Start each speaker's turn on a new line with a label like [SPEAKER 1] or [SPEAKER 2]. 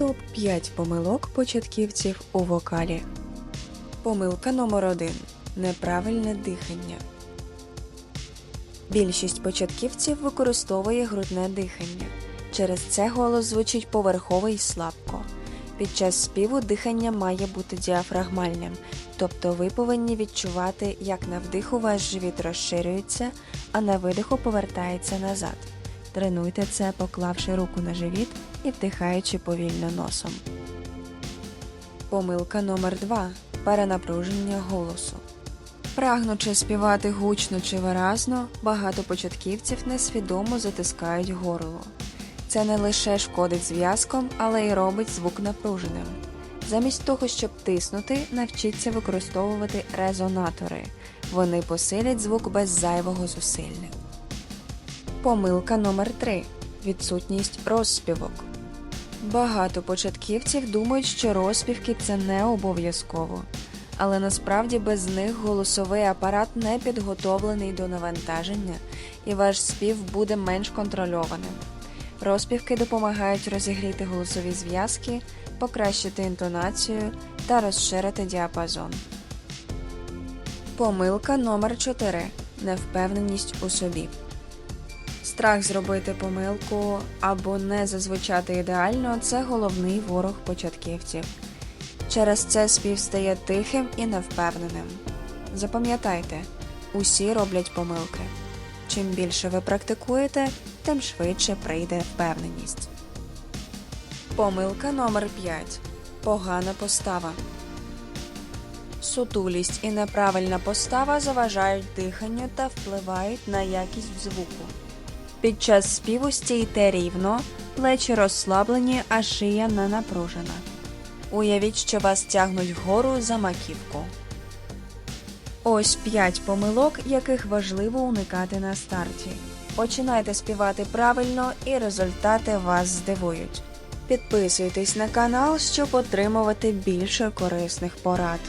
[SPEAKER 1] Топ 5 помилок початківців у вокалі. Помилка номер 1 Неправильне дихання. Більшість початківців використовує грудне дихання. Через це голос звучить поверхово і слабко. Під час співу дихання має бути діафрагмальним, тобто ви повинні відчувати, як на вдиху ваш живіт розширюється, а на видиху повертається назад. Тренуйте це, поклавши руку на живіт і вдихаючи повільно носом. Помилка номер 2 Перенапруження голосу. Прагнучи співати гучно чи виразно, багато початківців несвідомо затискають горло. Це не лише шкодить зв'язком, але й робить звук напруженим. Замість того, щоб тиснути, навчіться використовувати резонатори. Вони посилять звук без зайвого зусилля. Помилка номер 3 Відсутність розспівок. Багато початківців думають, що розспівки це не обов'язково. Але насправді без них голосовий апарат не підготовлений до навантаження, і ваш спів буде менш контрольованим. Розпівки допомагають розігріти голосові зв'язки, покращити інтонацію та розширити діапазон. Помилка номер 4 Невпевненість у собі. Страх зробити помилку або не зазвучати ідеально це головний ворог початківців. Через це спів стає тихим і невпевненим. Запам'ятайте, усі роблять помилки. Чим більше ви практикуєте, тим швидше прийде впевненість. Помилка номер 5 Погана постава. Сутулість і неправильна постава заважають диханню та впливають на якість звуку. Під час співу стійте рівно, плечі розслаблені, а шия не напружена. Уявіть, що вас тягнуть вгору за маківку. Ось 5 помилок, яких важливо уникати на старті. Починайте співати правильно і результати вас здивують. Підписуйтесь на канал, щоб отримувати більше корисних порад.